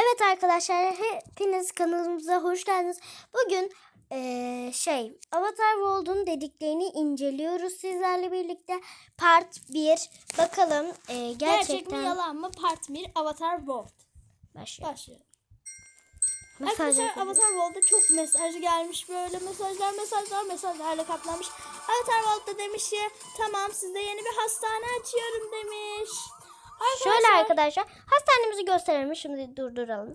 Evet arkadaşlar hepiniz kanalımıza hoş geldiniz. Bugün eee, şey Avatar World'un dediklerini inceliyoruz sizlerle birlikte. Part 1. Bakalım eee, Gerçek mi gerçekten yalan mı? Part 1 Avatar World. başlıyor. Başlıyor. Mesaj Arkadaşlar yapalım. Avatar World'da çok mesaj gelmiş böyle mesajlar mesajlar mesajlarla kaplanmış. Avatar World'da demiş ki tamam size yeni bir hastane açıyorum demiş. Şöyle arkadaşlar hastanemizi gösterelim şimdi durduralım.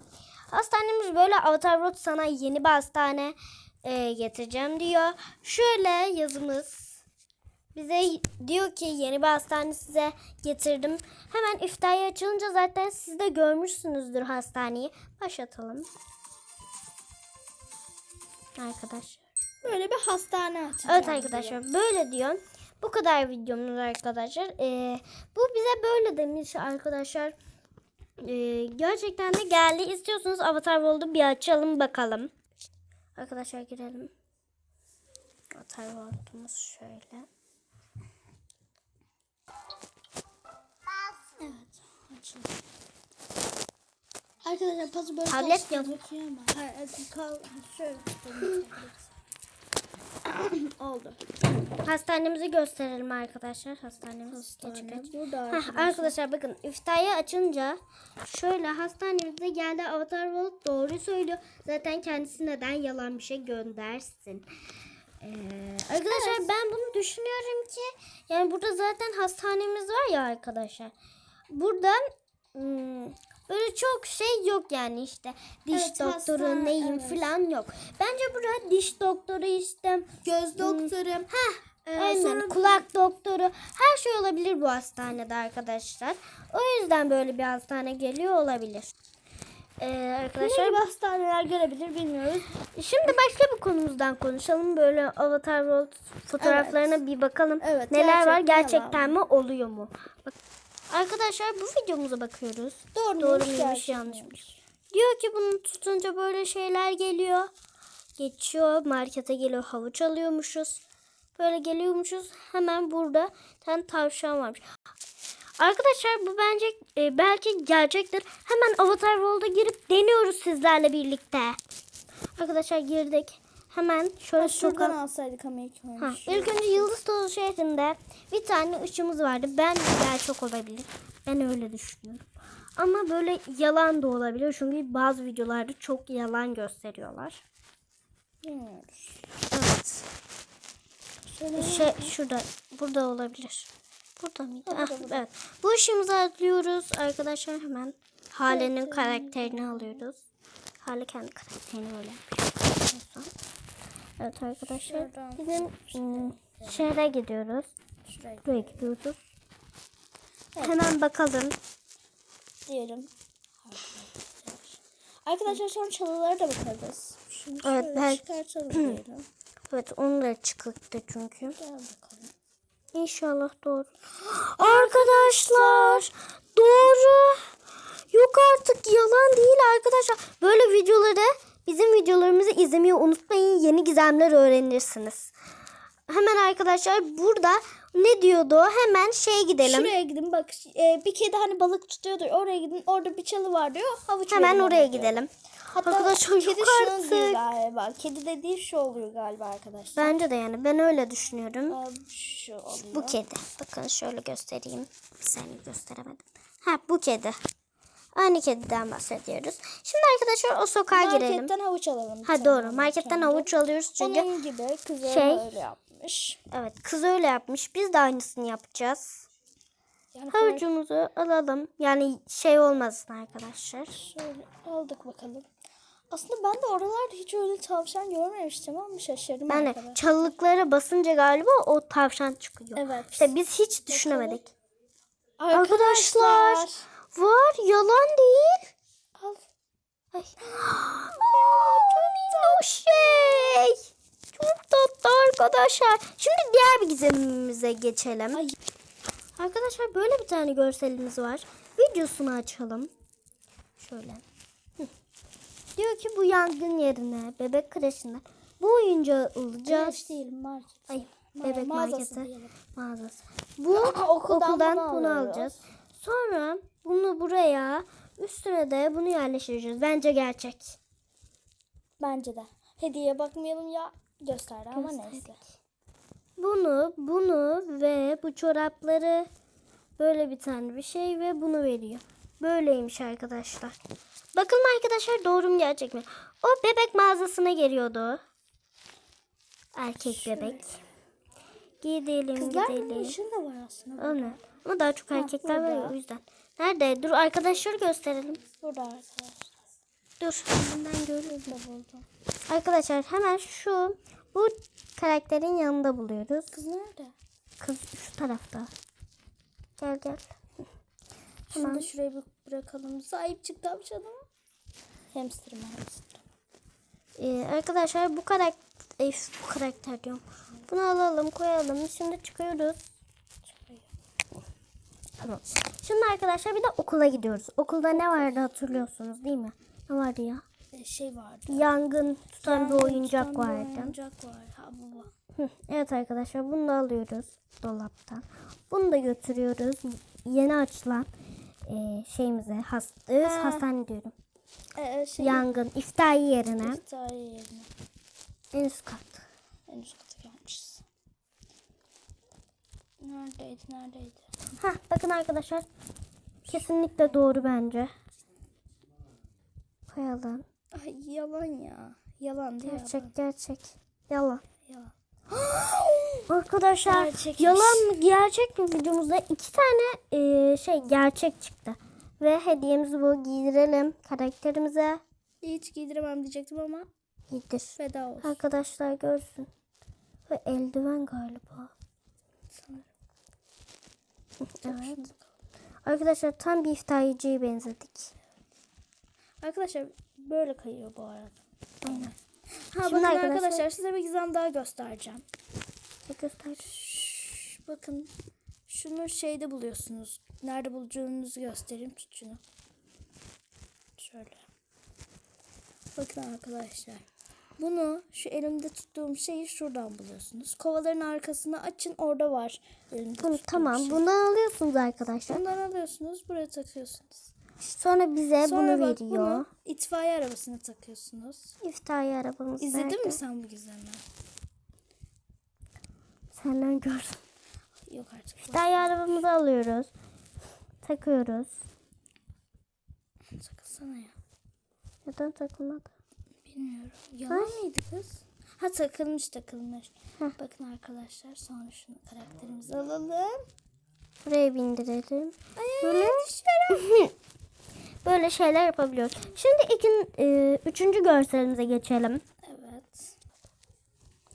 Hastanemiz böyle Avatar World sana yeni bir hastane eee, getireceğim diyor. Şöyle yazımız bize diyor ki yeni bir hastane size getirdim. Hemen iftihar açılınca zaten siz de görmüşsünüzdür hastaneyi. Başlatalım. Arkadaşlar. Böyle bir hastane açacağım. Evet arkadaşlar böyle diyor. Bu kadar videomuz arkadaşlar. Ee, bu bize böyle demiş arkadaşlar. Ee, gerçekten de geldi. İstiyorsanız Avatar World'u bir açalım bakalım. Arkadaşlar girelim. Avatar World'umuz şöyle. Evet. Arkadaşlar pası böyle Tablet yok. şöyle tutayım. Oldu. Hastanemizi gösterelim arkadaşlar. Hastanemiz Hastane Geç, geç. burada Heh, arkadaşlar. arkadaşlar bakın iftihayı açınca şöyle hastanemizde geldi Avatar World doğru söylüyor. Zaten kendisi neden yalan bir şey göndersin. Ee, arkadaşlar ben bunu düşünüyorum ki yani burada zaten hastanemiz var ya arkadaşlar. Burada hmm, böyle çok şey yok yani işte diş Evet, doktoru hastane, neyim evet. falan yok. Bence burada diş doktoru işte Göz doktoru. Heh, Ee, Aynen. sonra- Kulak doktoru. Her şey olabilir bu hastanede arkadaşlar. O yüzden böyle bir hastane geliyor olabilir. Ee, Ne arkadaşlar gibi hastaneler görebilir bilmiyoruz. şimdi başka bir konumuzdan konuşalım. Böyle Avatar World fotoğraflarına bir bakalım. Evet, Neler var gerçek mi, gerçekten yalan mi oluyor mu? Bak- Arkadaşlar bu videomuza bakıyoruz. Doğru, Doğru muymuş, yanlışmış. Diyor ki bunu tutunca böyle şeyler geliyor. Geçiyor markete geliyor havuç alıyormuşuz. Böyle geliyormuşuz hemen burada tane tavşan varmış. Arkadaşlar bu bence e, belki gerçektir. Hemen Avatar World'a girip deniyoruz sizlerle birlikte. Arkadaşlar girdik. Hemen şöyle Şuradan sokağa... alsaydık ilk Ha, ilk önce Yıldız Tozu şehrinde bir tane ışığımız vardı. Ben gerçek olabilir. Ben öyle düşünüyorum. Ama böyle yalan da olabilir. Çünkü bazı videolarda çok yalan gösteriyorlar. Evet. Şöyle Şey şurada burada olabilir. Burada mıydı? Ha, Ah, burada, burada. evet. Bu ışığımızı atlıyoruz arkadaşlar hemen. Hale'nin Karakterini karakterini alıyoruz. Hale kendi karakterini öyle yapıyor. Evet arkadaşlar. Şuradan Bizim ım, şehre gidiyoruz. şuraya Buraya gidiyoruz. Evet. Hemen bakalım. diyelim. Arkadaşlar sonra çalılara da bakarız. Şunu Evet, belki- çıkartalım diyelim. Evet onun da çıktı çünkü. Gel bakalım. İnşallah doğru. Arkadaşlar doğru. Yok artık yalan değil arkadaşlar. Böyle videoları bizim videolarımızı izlemeyi unutmayın. Yeni gizemler öğrenirsiniz. Hemen arkadaşlar burada ne diyordu? Hemen şey gidelim. Şuraya gidin bak e, bir kedi hani balık tutuyordur oraya gidin orada bir çalı var diyor havuç Hemen oraya diyor. gidelim. Hatta Arkadaşlar kedi yok şunu artık. diyor galiba. Kedi dediği şu oluyor galiba arkadaşlar. Bence de yani ben öyle düşünüyorum. Aa, şu oluyor. Bu kedi. Bakın şöyle göstereyim. Bir saniye gösteremedim. Ha bu kedi. Aynı kediden bahsediyoruz. Şimdi arkadaşlar o sokağa girelim. Marketten havuç alalım. Ha doğru. Marketten sonra. havuç alıyoruz çünkü. Onun gibi kızı şey- öyle yapmış. Evet kız öyle yapmış. Biz de aynısını yapacağız. Yani Havucumuzu alalım. Yani şey olmasın arkadaşlar. Şöyle aldık bakalım. Aslında ben de oralarda hiç öyle tavşan görmemiştim ama şaşırdım Yani arkadaşlar. çalılıklara basınca galiba o tavşan çıkıyor. Evet. İşte biz hiç düşünemedik. Arkadaşlar. Arkadaşlar var yalan değil. Al. Ay. Aa, çok minnoş şey. Çok tatlı arkadaşlar. Şimdi diğer bir gizemimize geçelim. Ay. Arkadaşlar böyle bir tane görselimiz var. Videosunu açalım. Şöyle. Hı. Diyor ki bu yangın yerine bebek kreşinden bu oyuncağı alacağız. Kreş değil market. Ay bebek mağazası marketi diyelim. mağazası. Bu Okuldan okuldan, bunu bunu alıyoruz. alacağız. Sonra bunu buraya Üstüne de bunu yerleştireceğiz. Bence gerçek. Bence de. Hediyeye bakmayalım ya. Gösterdi ama Gösterdik. neyse. Bunu, bunu ve bu çorapları böyle bir tane bir şey ve bunu veriyor. Böyleymiş arkadaşlar. Bakalım arkadaşlar doğru mu gerçek mi? O bebek mağazasına geliyordu. Erkek bebek. Gidelim Kızlar gidelim. için de var aslında. O ne? Ama daha çok erkekler var ya burada. o yüzden. Nerede? Dur arkadaşları gösterelim. Burada arkadaşlar. Dur. Bundan görüyorum. Burada buldum. Arkadaşlar hemen şu bu karakterin yanında buluyoruz. Kız nerede? Kız şu tarafta. Gel gel. Şunu Tamam. da şuraya bir bırakalım. Sahip çık tavşanım. Hamsterım hamster. Ee, arkadaşlar bu karakter bu karakter diyorum. Bunu alalım koyalım. Şimdi çıkıyoruz. Tamam. Şimdi arkadaşlar bir de okula gidiyoruz. Okulda ne vardı hatırlıyorsunuz değil mi? Ne vardı ya? Ee, şey vardı. Yangın tutan bir Yangın oyuncak tutan bir vardı. Oyuncak var. Ha baba. Hı, Evet arkadaşlar bunu da alıyoruz dolaptan. Bunu da götürüyoruz. Yeni açılan e, şeyimize hast Ha. hastane diyorum. Ee, şey. Yangın iftariye yerine İftariye yerine. en üst kat. En üst kata Neredeydi neredeydi? Hah bakın arkadaşlar. Kesinlikle doğru bence. Koyalım. Ay yalan ya. Yalan değil Gerçek gerçek. Yalan. yalan. Arkadaşlar Gerçekmiş. yalan mı gerçek mi videomuzda iki tane e, şey gerçek çıktı. Ve hediyemizi bu giydirelim karakterimize. Hiç giydiremem diyecektim ama Giydir. feda olsun. Arkadaşlar görsün. Ve eldiven galiba. Evet. Arkadaşlar tam bir iftariyeciye benzedik. Arkadaşlar böyle kayıyor bu arada. Aynen. Ha Şimdi bakın arkadaşlar- arkadaşlar, size bir gizem daha göstereceğim. Göster. Bakın şunu şeyde buluyorsunuz. Nerede bulacağınızı göstereyim. Tut şunu. Şöyle. Bakın arkadaşlar. Bunu şu elimde tuttuğum şeyi şuradan buluyorsunuz. Kovaların arkasını açın orada var. Elimde Bunu, tamam şey. bundan alıyorsunuz arkadaşlar. Bundan alıyorsunuz buraya takıyorsunuz. Sonra bize Sonra bunu bak veriyor. bunu itfaiye arabasına takıyorsunuz. İftariye arabamız İzledin nerede? mi sen bu gizemi? Senden gördüm. Yok artık. İftariye arabamızı alıyoruz. Takıyoruz. Takılsana ya. Neden takılmadı? Bilmiyorum. Yalan mıydı kız? Ha takılmış takılmış. Heh. Bakın arkadaşlar sonra şunu karakterimizi alalım. Buraya bindirelim. Ay, Böyle böyle şeyler yapabiliyoruz. Şimdi ikin, e, üçüncü görselimize geçelim. Evet.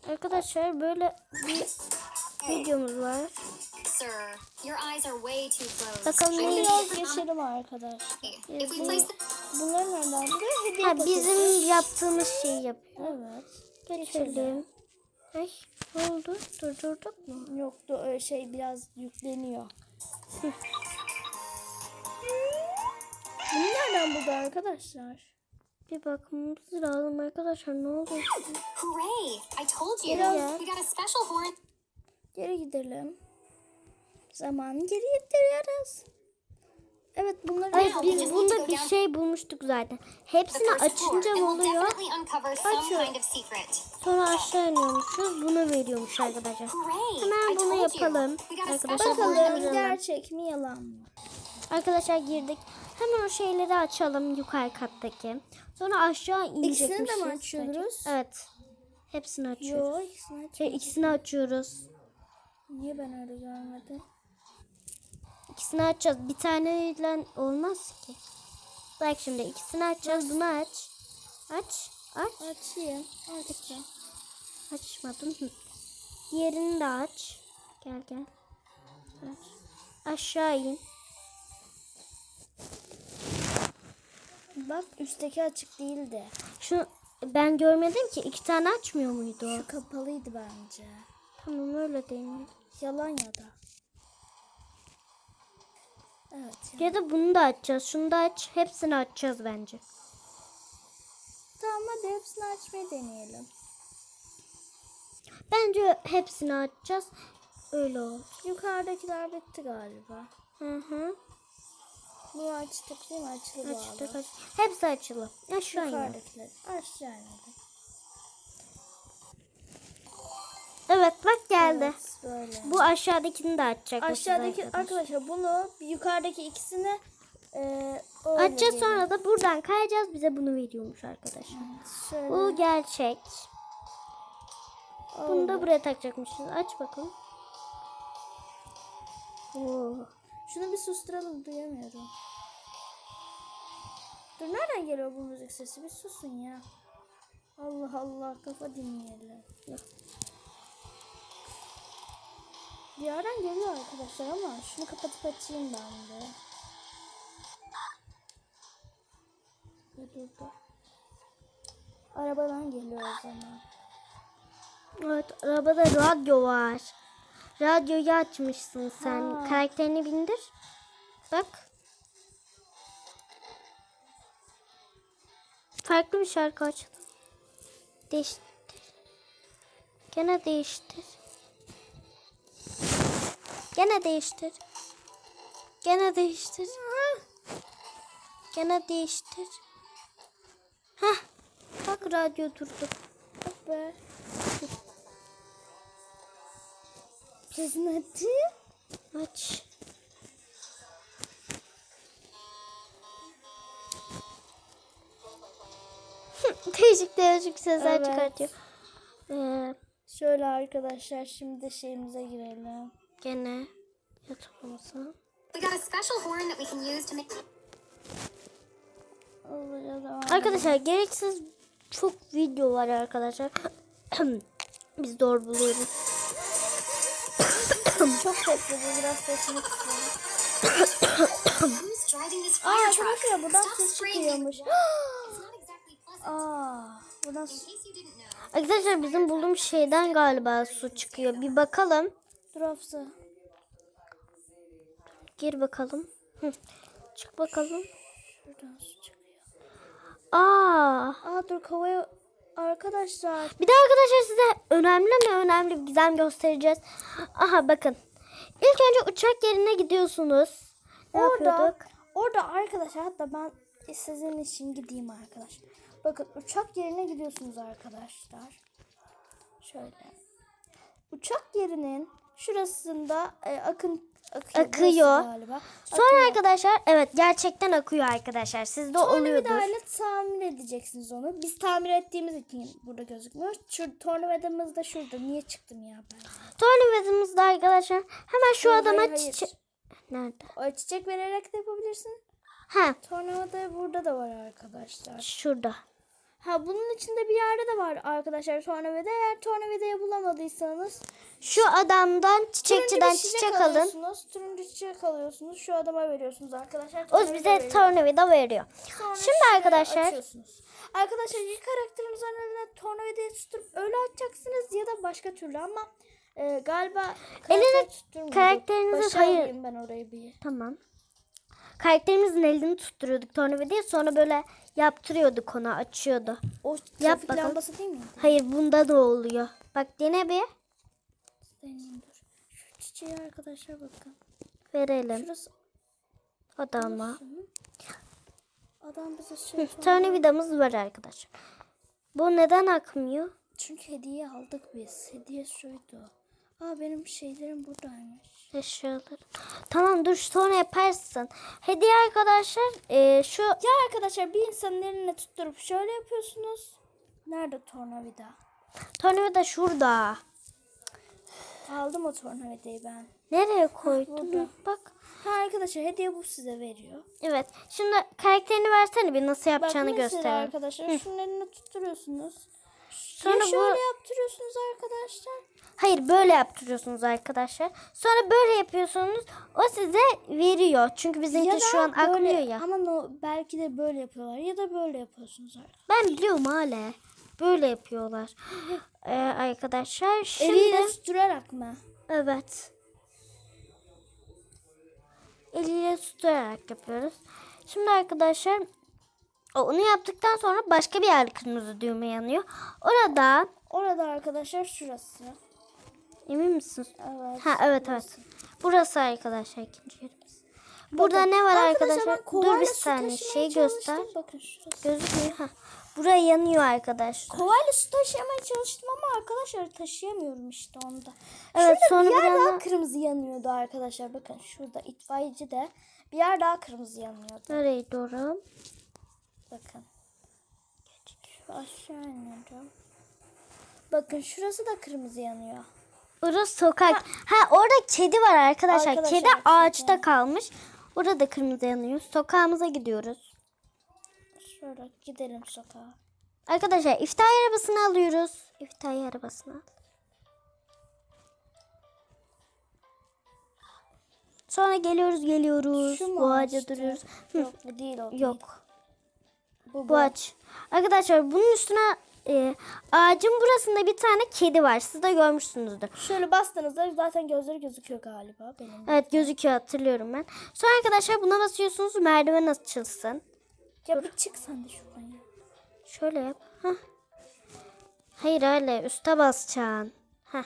Arkadaşlar böyle bir videomuz var. Sir, your eyes are way too close. Bakalım ne geçelim arkadaş. If Bunları nereden buluyor? Hediye Ha, paketi. bizim yaptığımız şeyi yapıyor. Evet. Geçelim. Ay ne oldu? Durdurduk mu? Yoktu öyle şey biraz yükleniyor. Bunu nereden buldu arkadaşlar? Bir bakmamız lazım arkadaşlar ne oluyor? hooray! I told you. Biraz- We got a special horn. Geri gidelim. Zamanı geri getiriyoruz. Evet bunları we biz bunda bir down şey bulmuştuk zaten. Hepsini açınca we'll oluyor? definitely uncover some Açıyor. kind of secret. Sonra aşağı iniyormuşuz. Bunu veriyormuş arkadaşlar. Hemen bunu yapalım. Arkadaşlar, bakalım. Gerçek mi yalan mı? Arkadaşlar girdik. Hemen o şeyleri açalım yukarı kattaki. Sonra aşağı inecekmişiz. İkisini de mi açıyoruz? Evet. Hepsini açıyoruz. Yok ikisini aç. Şey, ikisini açıyoruz. Niye ben öyle görmedim? İkisini açacağız. Bir taneyle olmaz ki. Bak şimdi ikisini açacağız. Bunu aç. Aç. Aç. Açayım. Açacağım. Açmadım. Hı. Diğerini de aç. Gel gel. Aç. Aşağı in. Bak üstteki açık değildi. Şu ben görmedim ki iki tane açmıyor muydu? Şu kapalıydı bence. Tamam öyle deneyelim. Yalan ya da. Evet. ya. Da bunu da açacağız. Şunu da aç. Hepsini açacağız bence. Tamam hadi hepsini açmayı deneyelim. Bence hepsini açacağız. Öyle oldu. Yukarıdakiler bitti galiba. Hı hı. Bunu açtık değil mi? Açılı Açtık bağlı. aç. Hepsi açılı. Aşağı. Yukarıdakiler. Aşağı inelim. Evet bak geldi. Evet, böyle. Bu aşağıdakini de açacak. Aşağıdaki arkadaşlar. arkadaşlar bunu yukarıdaki ikisini e, Açacağız sonra da buradan kayacağız. Bize bunu veriyormuş arkadaşlar. Şöyle. Bu gerçek. Bunu da oldu. buraya takacakmışız. Aç bakalım. Oo. Şunu bir susturalım duyamıyorum. Dur nereden geliyor bu müzik sesi? Bir susun ya. Allah Allah kafa dinleyelim. Yerden geliyor arkadaşlar ama şunu kapatıp açayım ben de. Dur dur dur. Arabadan geliyor o zaman. Evet arabada radyo var. Radyoyu açmışsın sen. Ha. Karakterini bindir. Bak. Farklı bir şarkı açalım. Değiştir. Gene değiştir. Gene değiştir. Gene değiştir. Gene değiştir. Hah. Bak radyo durdu. Bak be. Sesini açayım. Aç. değişik değişik sesler Evet. çıkartıyor. Ee, Şöyle arkadaşlar şimdi şeyimize girelim. Gene yatağımıza. Arkadaşlar gereksiz çok video var arkadaşlar. Biz doğru buluyoruz. Çok sesli bu biraz sesini kısıyorum. Aa truck? arkadaşlar buradan ses çıkıyormuş. Aa buradan Arkadaşlar bizim bulduğumuz şeyden galiba su çıkıyor. Bir bakalım. Dur Hafsa. Gir bakalım. Hı. Çık bakalım. Şuradan su çıkıyor. Aa. Aa dur kovaya arkadaşlar. Bir de arkadaşlar size önemli mi önemli bir gizem göstereceğiz. Aha bakın. İlk önce uçak yerine gidiyorsunuz. Ne Orada yapıyorduk? orada arkadaşlar hatta ben sizin için gideyim arkadaşlar. Bakın uçak yerine gidiyorsunuz arkadaşlar. Şöyle. Uçak yerinin şurasında e, akın akıyor. Akıyor. Galiba. Sonra arkadaşlar evet gerçekten akıyor arkadaşlar. Sizde Sonra oluyordur. daha tamir edeceksiniz onu. Biz tamir ettiğimiz için burada gözükmüyor. Şu tornavidamız da şurada. Niye çıktım ya ben? Tornavidamızda arkadaşlar hemen şu Hayır, adama çiçek... Nerede? O çiçek vererek de yapabilirsin. Ha Tornavida burada da var arkadaşlar. şurada. Ha bunun içinde bir yerde de var arkadaşlar tornavida. Eğer tornavidayı bulamadıysanız Şu adamdan çiçekçiden bir çiçek alın. Turuncu çiçek alıyorsunuz. Şu adama veriyorsunuz arkadaşlar. O bize veriyor. tornavida veriyor. Sonra Şimdi arkadaşlar açıyorsunuz. Arkadaşlar ilk karakterinizin önüne tornavidayı tutup öyle açacaksınız ya da başka türlü ama e, galiba Eline karakteri tutturmuyordu. karakterinizi- hayır. ben orayı bir. Tamam. Karakterimizin elini tutturuyorduk tornavidayı sonra böyle yaptırıyorduk ona açıyordu. O Yap trafik bakalım. lambası değil mi? Hayır bunda da oluyor. Bak dene bir Deneyeyim dur. Şu çiçeği arkadaşlar bakın. verelim Şurası adama. adam bize şey Tornavidamız var arkadaşlar. Bu neden akmıyor? Çünkü hediye aldık biz. Hediye şuydu. Aa benim şeylerim buradaymış. Eşyaları. Tamam dur sonra yaparsın. Hediye arkadaşlar e, şu Ya arkadaşlar bir insanın eline tutturup şöyle yapıyorsunuz. Nerede tornavida? tornavida şurada. Aldım o tornavidayı ben. Nereye koydun? burada. Bak. Ha arkadaşlar hediye bu size veriyor. Evet. Şimdi karakterini versene bir nasıl Bak yapacağını mesela gösterelim. arkadaşlar şunun eline tutturuyorsunuz. Sonra ya bu şöyle yaptırıyorsunuz arkadaşlar. Hayır böyle yaptırıyorsunuz arkadaşlar. Sonra böyle yapıyorsunuz. O size veriyor. Çünkü bizimki Ya şu an böyle- akmıyor ya. Ama no, belki de böyle yapıyorlar ya da böyle yapıyorsunuz arkadaşlar. Ben biliyorum hala. Böyle yapıyorlar. Ee, arkadaşlar şimdi Eliyle tutturarak mı? evet. Eliyle tutarak yapıyoruz. Şimdi arkadaşlar onu yaptıktan sonra başka bir yer kırmızı düğme yanıyor. Orada Orada arkadaşlar şurası. emin misiniz? Evet. Ha evet evet. Burası arkadaşlar ikinci yerimiz. Burada Bakın, ne var ben arkadaşlar? Dur kovayla bir su saniye taşımaya şey göster. Bakın şurası. Gözükmüyor. Ha. Buraya yanıyor arkadaşlar. Kovayla su taşıyamaya çalıştım ama arkadaşlar taşıyamıyorum işte onda. Evet, Şurada sonra bir yer bir daha anda- kırmızı yanıyordu arkadaşlar. Bakın şurada itfaiyeci de bir yer daha kırmızı yanıyordu. Nereye doğru? Bakın. Şu aşağı iniyorum. Bakın şurası da kırmızı yanıyor. Burası sokak. Ha orada kedi var arkadaşlar. Arkadaşlar, kedi ağaçta kalmış. Orada da kırmızı yanıyor. Sokağımıza gidiyoruz. Şöyle gidelim sokağa. Arkadaşlar iftar arabasını alıyoruz. İftar arabasını al. Sonra geliyoruz geliyoruz. Şu Bu ağaca ağaçtı? duruyoruz. Yok bu değil o değil. Bu, Bu ağaç. Arkadaşlar bunun üstüne e, ağacın burasında bir tane kedi var. Siz de görmüşsünüzdür. Şöyle bastığınızda zaten gözleri gözüküyor galiba benim. Evet gözüküyor hatırlıyorum ben. Sonra arkadaşlar buna basıyorsunuz merdiven açılsın. Ya bir çık sen de şuradan ya. Şöyle yap. Hah. Hayır öyle üste basacaksın. Aha.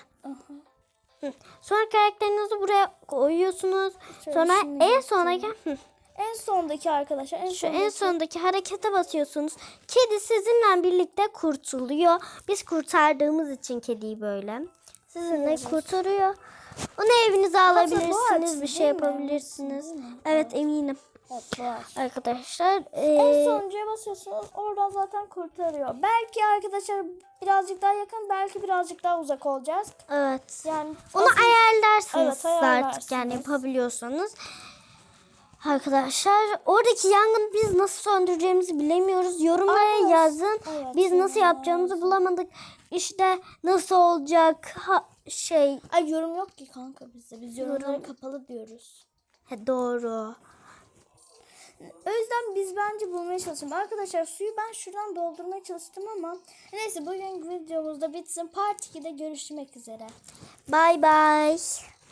Hı. Sonra karakterinizi buraya koyuyorsunuz. Şöyle Sonra en sondaki hı, En sondaki arkadaşlar en şu sondaki. en sondaki harekete basıyorsunuz. Kedi sizinle birlikte kurtuluyor. Biz kurtardığımız için kediyi böyle. Sizinle kurtarıyor. Onu evinize alabilirsiniz, bir şey yapabilirsiniz. Evet eminim. Evet. Arkadaşlar, En ee, sonuncuya basıyorsunuz oradan zaten kurtarıyor. Belki arkadaşlar birazcık daha yakın belki birazcık daha uzak olacağız. evet. Yani Onu asıl- ayarlarsınız Evet, siz artık ayarlarsınız. yani yapabiliyorsanız. Arkadaşlar oradaki yangını biz nasıl söndüreceğimizi bilemiyoruz. Yorumlara Arkadaş- yazın. Evet, biz nasıl yorumlara yapacağımızı bulamadık. İşte nasıl olacak ha, şey. Ay yorum yok ki kanka bizde. Biz yorumları Yorum- kapalı diyoruz. He, doğru. O yüzden biz bence bulmaya çalışalım. Arkadaşlar suyu ben şuradan doldurmaya çalıştım ama neyse bugün videomuzda bitsin. Part 2'de görüşmek üzere. Bye bye.